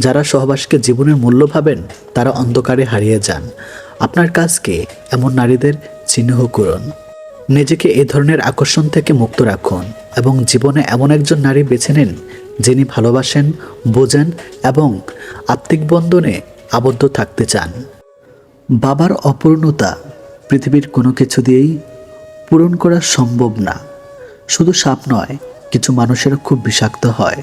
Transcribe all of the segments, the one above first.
যারা সহবাসকে জীবনের মূল্য ভাবেন, তারা অন্ধকারে হারিয়ে যান। আপনার কাজকে এমন নারীদের চিহ্ন করুন। নিজেকে এই ধরনের আকর্ষণ থেকে মুক্ত রাখুন এবং জীবনে এমন একজন নারী বেছে নিন, যিনি ভালোবাসেন, বোঝেন এবং আত্মিক বন্ধনে আবদ্ধ থাকতে চান। বাবার অপূর্ণতা পৃথিবীর কোনো কিছু দিয়েই পূরণ করা সম্ভব না। শুধু সাপ নয়, কিছু মানুষেরা খুব বিষাক্ত হয়।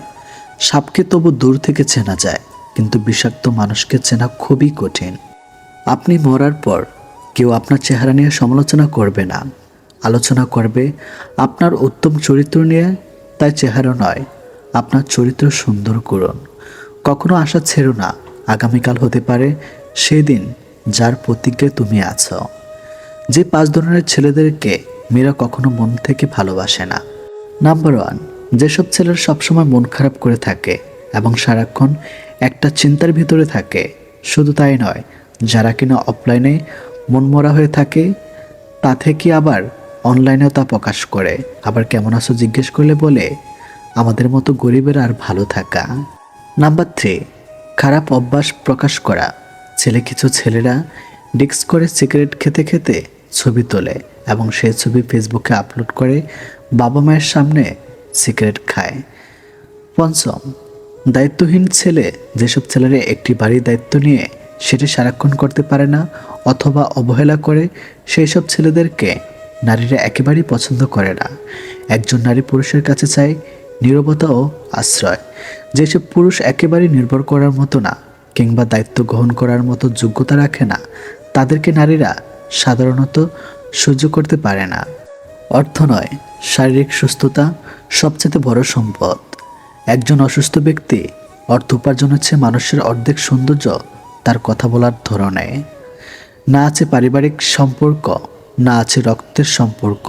সাপকে তবু দূর থেকে চেনা যায়। কিন্তু বিষাক্ত মানুষকে চেনা খুবই কঠিন। আপনি মরার পর কেউ আপনার চেহারা নিয়ে সমালোচনা করবে না। আলোচনা করবে, আপনার উত্তম চরিত্র নিয়ে তাই চেহারা নয়, আপনার চরিত্র সুন্দর করুন। কখনো আশা ছেড়ো না, আগামীকাল হতে পারে সেই দিন যার প্রতিজ্ঞায় তুমি আছো। যে পাঁচ ধরনের ছেলেদেরকে মেয়েরা কখনো মন থেকে ভালোবাসে না। নাম্বার ওয়ান, যেসব ছেলেরা সবসময় মন খারাপ করে থাকে এবং সারাক্ষণ একটা চিন্তার ভিতরে থাকে। শুধু তাই নয়, যারা কিনা অফলাইনে মনমরা হয়ে থাকে, তা থেকে আবার অনলাইনেও তা প্রকাশ করে। আবার কেমন আছো জিজ্ঞেস করলে বলে, আমাদের মতো গরিবের আর ভালো থাকা। নাম্বার থ্রি খারাপ অভ্যাস প্রকাশ করা। ছেলে কিছু ছেলেরা ডিক্স করে সিগারেট খেতে খেতে ছবি তোলে এবং সেই ছবি ফেসবুকে আপলোড করে বাবা মায়ের সামনে সিগারেট খায়। পঞ্চম দায়িত্বহীন ছেলে যেসব ছেলেরা একটি বাড়ির দায়িত্ব নিয়ে সেটি সারাক্ষণ করতে পারে না অথবা অবহেলা করে সেই সব ছেলেদেরকে নারীরা একেবারেই পছন্দ করে না। একজন নারী পুরুষের কাছে চায় নীরবতা ও আশ্রয়। যেসব পুরুষ একেবারেই নির্ভর করার মতো না কিংবা দায়িত্ব গ্রহণ করার মতো যোগ্যতা রাখে না, তাদেরকে নারীরা সাধারণত সহ্য করতে পারে না। অর্থ নয়, শারীরিক সুস্থতা সবচেয়ে বড় সম্পদ। একজন অসুস্থ ব্যক্তি অর্থ উপার্জন হচ্ছে মানুষের অর্ধেক সৌন্দর্য তার কথা বলার ধরনে। না আছে পারিবারিক সম্পর্ক, না আছে রক্তের সম্পর্ক।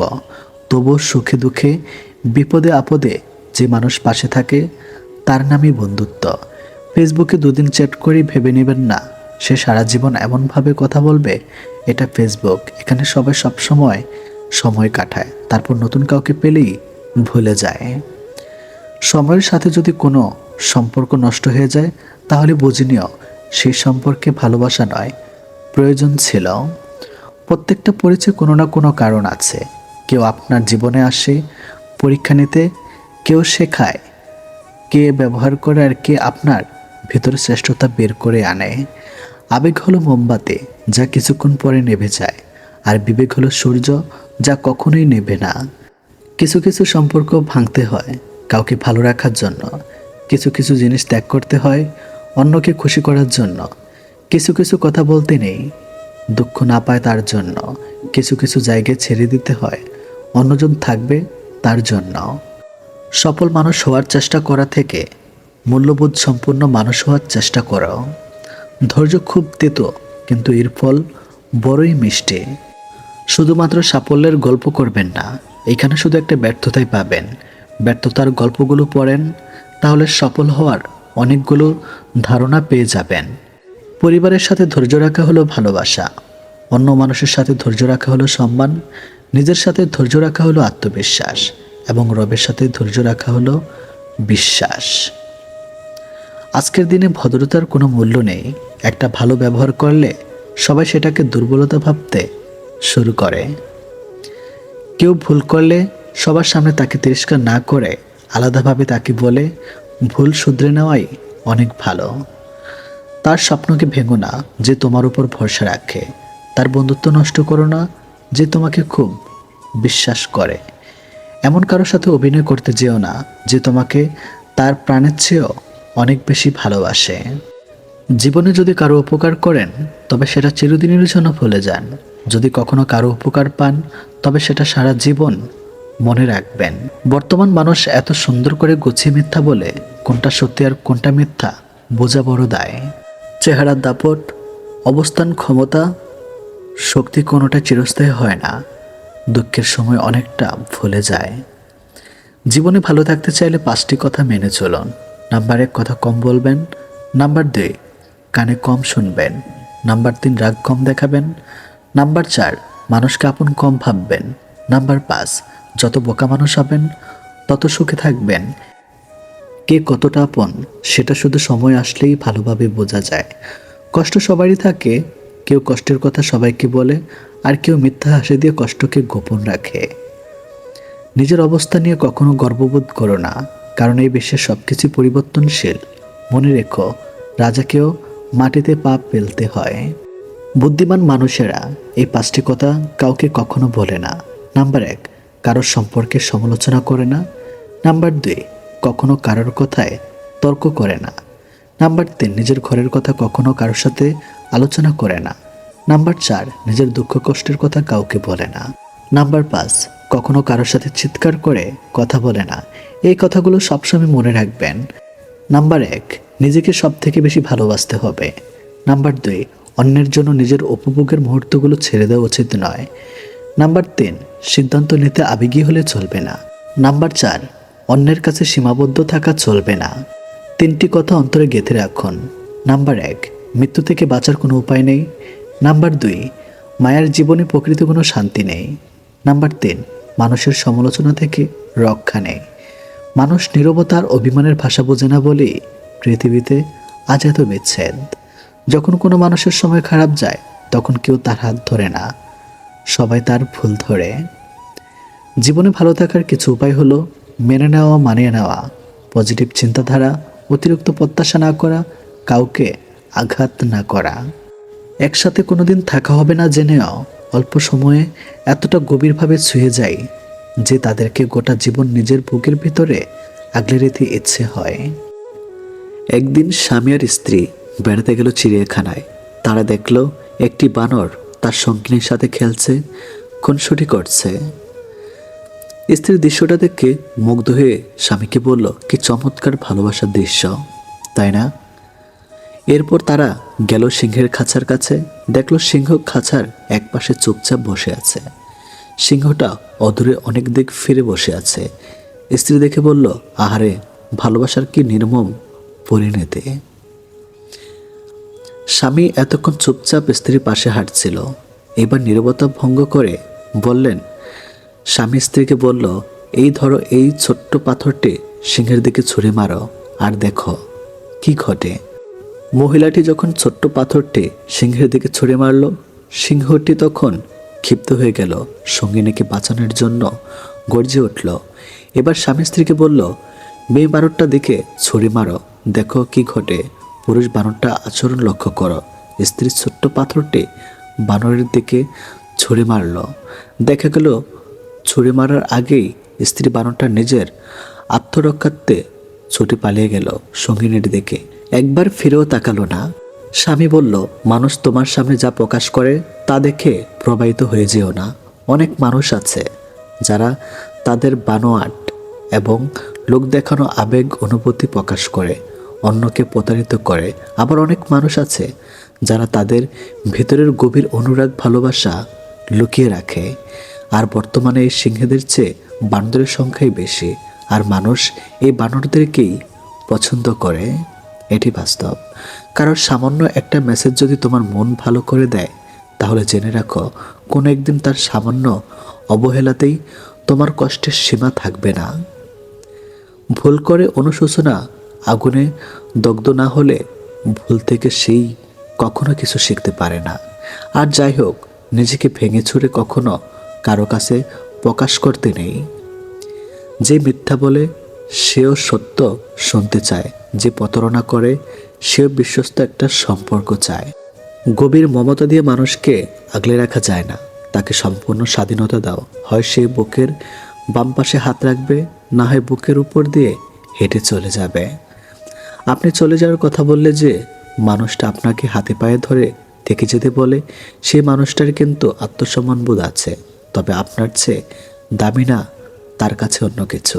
তবুও সুখে দুঃখে, বিপদে আপদে যে মানুষ পাশে থাকে, তার নামই বন্ধুত্ব। ফেসবুকে দুদিন চ্যাট করেই ভেবে নেবেন না, সে সারা জীবন এমনভাবে কথা বলবে, এটা ফেসবুক। এখানে সবাই সবসময় সময় কাটায়, তারপর নতুন কাউকে পেলেই ভুলে যায়। সময়ের সাথে যদি কোনো সম্পর্ক নষ্ট হয়ে যায়, তাহলে বুঝে নিও সেই সম্পর্কে ভালোবাসা নয়, প্রয়োজন ছিল। প্রত্যেকটা পরিচয় কোনো না কোনো কারণ আছে। কেউ আপনার জীবনে আসে, পরীক্ষা নিতে, কেউ শেখায়। কে ব্যবহার করে আর কে আপনার ভেতরে শ্রেষ্ঠতা বের করে আনে। আবেগ হলো মোমবাতি, যা কিছুক্ষণ পরে নেভে যায়, আর বিবেক হলো সূর্য, যা কখনোই নেবে না। কিছু কিছু সম্পর্ক ভাঙতে হয়। কাউকে ভালো রাখার জন্য, কিছু কিছু জিনিস ত্যাগ করতে হয়, অন্যকে খুশি করার জন্য, কিছু কিছু কথা বলতে নেই, দুঃখ না পায় তার জন্য, কিছু কিছু জায়গায় ছেড়ে দিতে হয়, অন্যজন থাকবে তার জন্য। সফল মানুষ হওয়ার চেষ্টা করা থেকে মূল্যবোধ সম্পূর্ণ মানুষ হওয়ার চেষ্টা করো। ধৈর্য খুব তেতো, কিন্তু এর ফল বড়ই মিষ্টি। শুধুমাত্র সাফল্যের গল্প করবেন না, এখানে শুধু একটা ব্যর্থতাই পাবেন। ব্যর্থতার গল্পগুলো পড়েন, তাহলে সফল হওয়ার অনেকগুলো ধারণা পেয়ে যাবেন। পরিবারের সাথে ধৈর্য রাখা হলো ভালোবাসা। অন্য মানুষের সাথে ধৈর্য রাখা হলো সম্মান, নিজের সাথে ধৈর্য রাখা হলো আত্মবিশ্বাস এবং রবের সাথে ধৈর্য রাখা হলো বিশ্বাস। আজকের দিনে ভদ্রতার কোনো মূল্য নেই। একটা ভালো ব্যবহার করলে সবাই সেটাকে দুর্বলতা ভাবতে শুরু করে। কেউ ভুল করলে সবার সামনে তাকে তিরস্কার না করে আলাদাভাবে তাকে বলে, ভুল শুধরে নেওয়াই অনেক ভালো। তার স্বপ্নকে ভেঙো না, যে তোমার উপর ভরসা রাখে। তার বন্ধুত্ব নষ্ট করো না, যে তোমাকে খুব বিশ্বাস করে। এমন কারোর সাথে অভিনয় করতে যেও না, যে তোমাকে তার প্রাণের চেয়েও অনেক বেশি ভালোবাসে। জীবনে যদি কারও উপকার করেন, তবে সেটা চিরদিনের জন্য ভুলে যান। যদি কখনো কারও উপকার পান, তবে সেটা সারা জীবন মনে রাখবেন, বর্তমান মানুষ এত সুন্দর করে গুছিয়ে মিথ্যা বলে কোনটা সত্যি আর কোনটা মিথ্যা বোঝা বড় দায়। চেহারার দাপট, অবস্থান ক্ষমতা, শক্তি কোনোটা চিরস্থায়ী হয় না। দুঃখের সময় অনেকটা ভুলে যায়। জীবনে ভালো থাকতে চাইলে পাঁচটি কথা মেনে চলুন। নাম্বার এক, কথা কম বলবেন। নাম্বার দুই, কানে কম শুনবেন। নাম্বার তিন, রাগ কম দেখাবেন। নাম্বার চার, মানুষকে আপন কম ভাববেন। নাম্বার পাঁচ যত বোকা মানুষ হবেন, তত সুখে থাকবেন। কে কতটা আপন, সেটা শুধু সময় আসলেই ভালোভাবে বোঝা যায়। কষ্ট সবারই থাকে, কেউ কষ্টের কথা সবাইকে বলে, আর কেউ মিথ্যা হাসি দিয়ে কষ্টকে গোপন রাখে। নিজের অবস্থা নিয়ে কখনো গর্ববোধ করো না, কারণ এই বিশ্বের সব কিছু পরিবর্তনশীল। মনে রেখো, রাজাকেও মাটিতে পা ফেলতে হয়। বুদ্ধিমান মানুষেরা এই পাঁচটি কথা কাউকে কখনো বলে না। নাম্বার এক কারোর সম্পর্কে সমালোচনা করে না। নাম্বার দুই, কখনো কারোর কথায় তর্ক করে না। নাম্বার তিন, নিজের ঘরের কথা কখনো কারোর সাথে আলোচনা করে না। নাম্বার চার, নিজের দুঃখ কষ্টের কথা কাউকে বলে না। নাম্বার পাঁচ, কখনো কারোর সাথে চিৎকার করে কথা বলে না। এই কথাগুলো সবসময় মনে রাখবেন। নাম্বার এক, নিজেকে সব থেকে বেশি ভালোবাসতে হবে। নাম্বার দুই, অন্যের জন্য নিজের উপভোগের মুহূর্তগুলো ছেড়ে দেওয়া উচিত নয়। নাম্বার তিন, সিদ্ধান্ত নিতে আবেগী হলে চলবে না। নাম্বার চার, অন্যের কাছে সীমাবদ্ধ থাকা চলবে না। তিনটি কথা অন্তরে গেঁথে রাখুন। নাম্বার এক, মৃত্যু থেকে বাঁচার কোনো উপায় নেই। নাম্বার দুই, মায়ের জীবনে প্রকৃত কোনো শান্তি নেই। নাম্বার তিন, মানুষের সমালোচনা থেকে রক্ষা নেই। মানুষ নীরবতার অভিমানের ভাষা বোঝে না বলেই পৃথিবীতে আজ এত বিচ্ছেদ। যখন কোনো মানুষের সময় খারাপ যায়, তখন কেউ তার হাত ধরে না। সবাই তার ভুল ধরে। জীবনে ভালো থাকার কিছু উপায় হলো মেনে নেওয়া, মানিয়ে নেওয়া। পজিটিভ চিন্তাধারা, অতিরিক্ত প্রত্যাশা না করা, কাউকে আঘাত না করা। একসাথে কোনোদিন থাকা হবে না জেনেও অল্প সময়ে এতটা গভীরভাবে ছুঁয়ে যায় যে তাদেরকে গোটা জীবন নিজের বুকের ভিতরে আগলে রেখে ইচ্ছে হয়। একদিন স্বামী আর স্ত্রী বেড়াতে গেল চিড়িয়াখানায়। তারা দেখল একটি বানর তার সঙ্গিনীর সাথে খেলছে, খুনসুটি করছে। স্ত্রীর দৃশ্যটা দেখে মুগ্ধ হয়ে স্বামীকে বলল, কি চমৎকার ভালোবাসার দৃশ্য, তাই না? এরপর তারা গেল সিংহের খাঁচার কাছে, দেখল সিংহ খাঁচার একপাশে চুপচাপ বসে আছে। সিংহটা অদূরে অনেক দিক ফিরে বসে আছে। স্ত্রী দেখে বলল, আহারে, ভালোবাসার কি নির্মম পরিণতি? স্বামী এতক্ষণ চুপচাপ স্ত্রীর পাশে হাঁটছিল। এবার নীরবতা ভঙ্গ করে বললেন, স্বামী স্ত্রীকে বলল, এই ধরো এই ছোট্ট পাথরটি সিংহের দিকে ছুঁড়ে মারো আর দেখো কি ঘটে। মহিলাটি যখন ছোট্ট পাথরটি সিংহের দিকে ছুঁড়ে মারল, সিংহটি তখন ক্ষিপ্ত হয়ে গেল, সঙ্গিনীকে বাঁচানোর জন্য গর্জে উঠল। এবার স্বামী স্ত্রীকে বলল, মেয়ে বানরটা দিকে ছুরি মারো, দেখো কি ঘটে। পুরুষ বানরটা আচরণ লক্ষ্য করো। স্ত্রীর ছোট্ট পাথরটি বানরের দিকে ছুরি মারল। দেখা গেল ছুরি মারার আগেই স্ত্রী বানরটা নিজের আত্মরক্ষার্থে ছুটি পালিয়ে গেল সঙ্গিনীর দিকে। একবার ফিরেও তাকালো না। স্বামী বলল, মানুষ তোমার সামনে যা প্রকাশ করে তা দেখে প্রবাহিত হয়ে যেও না। অনেক মানুষ আছে যারা তাদের বানোয়াট এবং লোক দেখানো আবেগ অনুভূতি প্রকাশ করে। অন্যকে প্রতারিত করে, আবার অনেক মানুষ আছে যারা তাদের ভেতরের গভীর অনুরাগ ভালোবাসা লুকিয়ে রাখে। আর বর্তমানে এই সিংহেদের চেয়ে বানরের সংখ্যাই বেশি, আর মানুষ এই বানরদেরকেই পছন্দ করে। এটি বাস্তব। কারণ সামান্য একটা মেসেজ যদি তোমার মন ভালো করে দেয়, তাহলে জেনে রাখো, কোনো একদিন তার সামান্য অবহেলাতেই তোমার কষ্টের সীমা থাকবে না। ভুল করে অনুশোচনা আগুনে দগ্ধ না হলে ভুল থেকে সেই কখনো কিছু শিখতে পারে না। আর যাই হোক, নিজেকে ভেঙে ছুড়ে কখনো কারও কাছে প্রকাশ করতে নেই। যে মিথ্যা বলে, সেও সত্য শুনতে চায়। যে প্রতারণা করে, সেও বিশ্বস্ত একটা সম্পর্ক চায়। গভীর মমতা দিয়ে মানুষকে আগলে রাখা যায় না। তাকে সম্পূর্ণ স্বাধীনতা দাও। হয় সে বুকের বাম পাশে হাত রাখবে, না হয় বুকের উপর দিয়ে হেঁটে চলে যাবে। আপনি চলে যাওয়ার কথা বললে যে মানুষটা আপনাকে হাতে পায়ে ধরে থেকে যেতে বলে সেই মানুষটার কিন্তু আত্মসম্মান বোধ আছে। তবে আপনার চেয়ে দামি না, তার কাছে অন্য কিছু।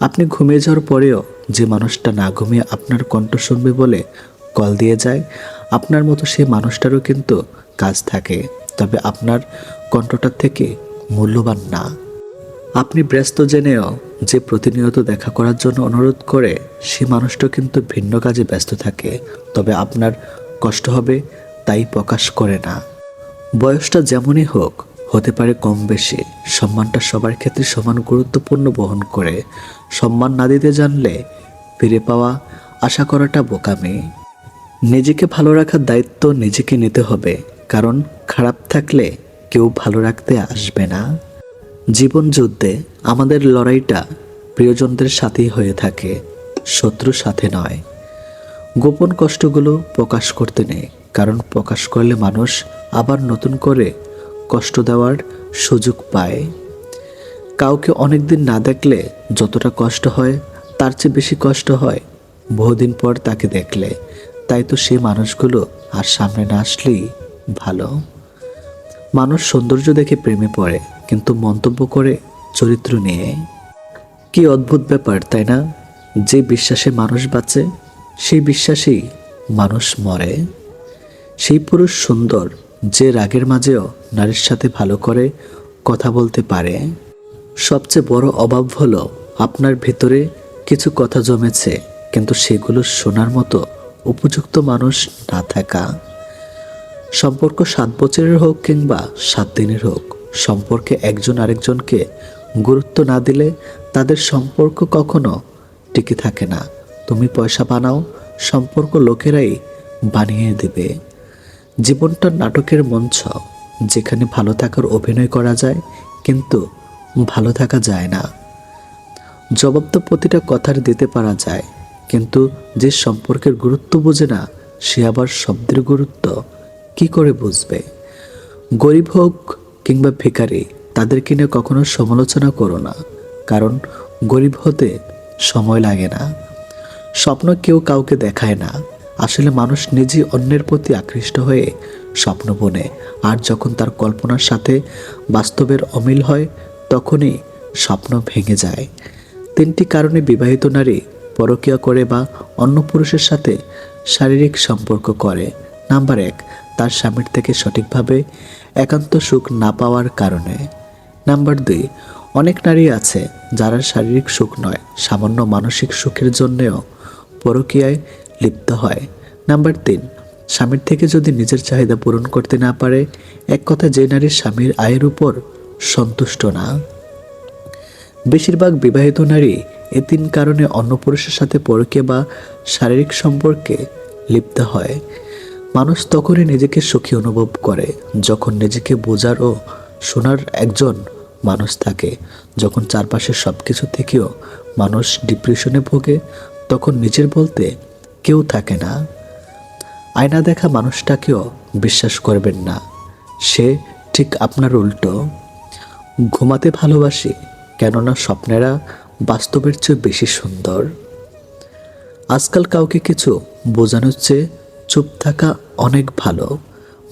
আপনি ঘুমিয়ে যাওয়ার পরেও যে মানুষটা না ঘুমিয়ে আপনার কণ্ঠ শুনবে বলে কল দিয়ে যায়, আপনার মতো সেই মানুষটারও কিন্তু কাজ থাকে। তবে আপনার কণ্ঠটার থেকে মূল্যবান না। আপনি ব্যস্ত জেনেও যে প্রতিনিয়ত দেখা করার জন্য অনুরোধ করে সে মানুষটা কিন্তু ভিন্ন কাজে ব্যস্ত থাকে। তবে আপনার কষ্ট হবে তাই প্রকাশ করে না। বয়সটা যেমনই হোক, হতে পারে কম বেশি, সম্মানটা সবার ক্ষেত্রে সমান গুরুত্বপূর্ণ বহন করে। সম্মান না দিতে জানলে ফিরে পাওয়া আশা করাটা বোকামি। নিজেকে ভালো রাখার দায়িত্ব নিজেকে নিতে হবে, কারণ খারাপ থাকলে কেউ ভালো রাখতে আসবে না। জীবন যুদ্ধে আমাদের লড়াইটা প্রিয়জনদের সাথেই হয়ে থাকে, শত্রুর সাথে নয়। গোপন কষ্টগুলো প্রকাশ করতে নেই, কারণ প্রকাশ করলে মানুষ আবার নতুন করে কষ্ট দেওয়ার সুযোগ পায়। কাউকে অনেকদিন না দেখলে যতটা কষ্ট হয়, তার চেয়ে বেশি কষ্ট হয় বহুদিন পর তাকে দেখলে। তাই তো সেই মানুষগুলো আর সামনে না আসলেই ভালো। মানুষ সৌন্দর্য দেখে প্রেমে পড়ে কিন্তু মন্তব্য করে চরিত্র নিয়ে। কি অদ্ভুত ব্যাপার, তাই না? যে বিশ্বাসে মানুষ বাঁচে, সেই বিশ্বাসেই মানুষ মরে। সেই পুরুষ সুন্দর যে রাগের মাঝেও নারীর সাথে ভালো করে কথা বলতে পারে। সবচেয়ে বড় অভাব হলো আপনার ভেতরে কিছু কথা জমেছে, কিন্তু সেগুলো শোনার মতো উপযুক্ত মানুষ না থাকা। সম্পর্ক সাত বছরের হোক কিংবা সাত দিনের হোক সম্পর্কে একজন আরেকজনকে গুরুত্ব না দিলে তাদের সম্পর্ক কখনো টিকে থাকে না। তুমি পয়সা বানাও, সম্পর্ক লোকেরাই বানিয়ে দেবে। জীবনটা নাটকের মঞ্চ, যেখানে ভালো থাকার অভিনয় করা যায় কিন্তু ভালো থাকা যায় না। জবাব তো প্রতিটা কথার দিতে পারা যায়, কিন্তু যে সম্পর্কের গুরুত্ব বোঝে না, সে আবার শব্দের গুরুত্ব কি করে বুঝবে? গরিব হোক কিংবা ভিখারি তাদেরকে নিয়ে কখনো সমালোচনা করো না, কারণ গরিব হতে সময় লাগে না। স্বপ্ন কেউ কাউকে দেখায় না। আসলে মানুষ নিজেই অন্যের প্রতি আকৃষ্ট হয়ে স্বপ্ন বনে, আর যখন তার কল্পনার সাথে বাস্তবের অমিল হয়, তখনই স্বপ্ন ভেঙে যায়। তিনটি কারণে বিবাহিত নারী পরকীয়া করে বা অন্য পুরুষের সাথে শারীরিক সম্পর্ক করে। নাম্বার এক, তার স্বামীর থেকে সঠিকভাবে একান্ত সুখ না পাওয়ার কারণে। নাম্বার দুই, অনেক নারী আছে যারা শারীরিক সুখ নয়, সামান্য মানসিক সুখের জন্যেও পরকীয়ায় লিপ্ত হয়। নাম্বার তিন, স্বামীর থেকে যদি নিজের চাহিদা পূরণ করতে না পারে, এক কথা যে নারীর স্বামীর আয়ের উপর সন্তুষ্ট না। বেশিরভাগ বিবাহিত নারী এ তিন কারণে অন্য পুরুষের সাথে পরকে বা শারীরিক সম্পর্কে লিপ্ত হয়। মানুষ তখনই নিজেকে সুখী অনুভব করে, যখন নিজেকে বোঝার ও শোনার একজন মানুষ থাকে। যখন চারপাশের সব কিছু থেকেও মানুষ ডিপ্রেশনে ভোগে, তখন নিজের বলতে কেউ থাকে না। আয়না দেখা মানুষটাকেও বিশ্বাস করবেন না। সে ঠিক আপনার উল্টো। ঘুমাতে ভালোবাসি, কেননা স্বপ্নেরা বাস্তবের চেয়ে বেশি সুন্দর। আজকাল কাউকে কিছু বোঝানোর চেয়ে চুপ থাকা অনেক ভালো।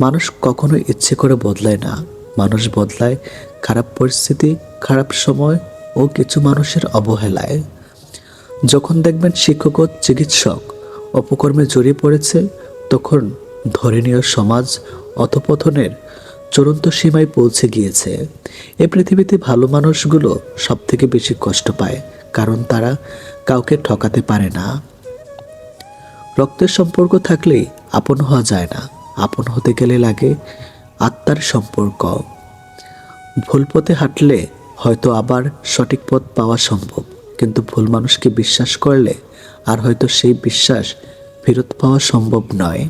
মানুষ কখনো ইচ্ছে করে বদলায় না। মানুষ বদলায় খারাপ পরিস্থিতি, খারাপ সময় ও কিছু মানুষের অবহেলায়। যখন দেখবেন শিক্ষক ও চিকিৎসক অপকর্মে জড়িয়ে পড়েছে, তখন ধর্মীয় সমাজ অধপতনের চূড়ান্ত সীমায় পৌঁছে গিয়েছে। এ পৃথিবীতে ভালো মানুষগুলো সব থেকে বেশি কষ্ট পায়, কারণ তারা কাউকে ঠকাতে পারে না। রক্তের সম্পর্ক থাকলেই আপন হওয়া যায় না। আপন হতে গেলে লাগে আত্মার সম্পর্ক। ভুল পথে হাঁটলে হয়তো আবার সঠিক পথ পাওয়া সম্ভব, কিন্তু ভুল মানুষকে বিশ্বাস করলে আর হয়তো সেই বিশ্বাস ফেরত পাওয়া সম্ভব নয়।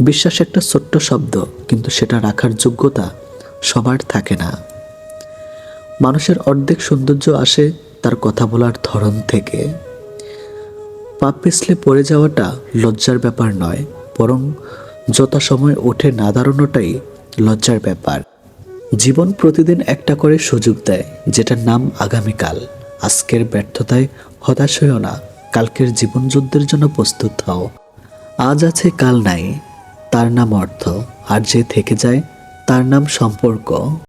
বিশ্বাস একটা ছোট্ট শব্দ, কিন্তু সেটা রাখার যোগ্যতা সবার থাকে না। মানুষের অর্ধেক সৌন্দর্য আসে তার কথা বলার ধরন থেকে। পা পিছলে পড়ে যাওয়াটা লজ্জার ব্যাপার নয়, বরং যথাসময় ওঠে না দাঁড়ানোটাই লজ্জার ব্যাপার। জীবন প্রতিদিন একটা করে সুযোগ দেয়, যেটার নাম আগামীকাল। আজকের ব্যর্থতায় হতাশ হইও না, কালকের জীবন যুদ্ধের জন্য প্রস্তুত হও। আজ আছে, কাল নাই, তার নাম অর্থ। আর যে থেকে যায়, তার নাম সম্পর্ক।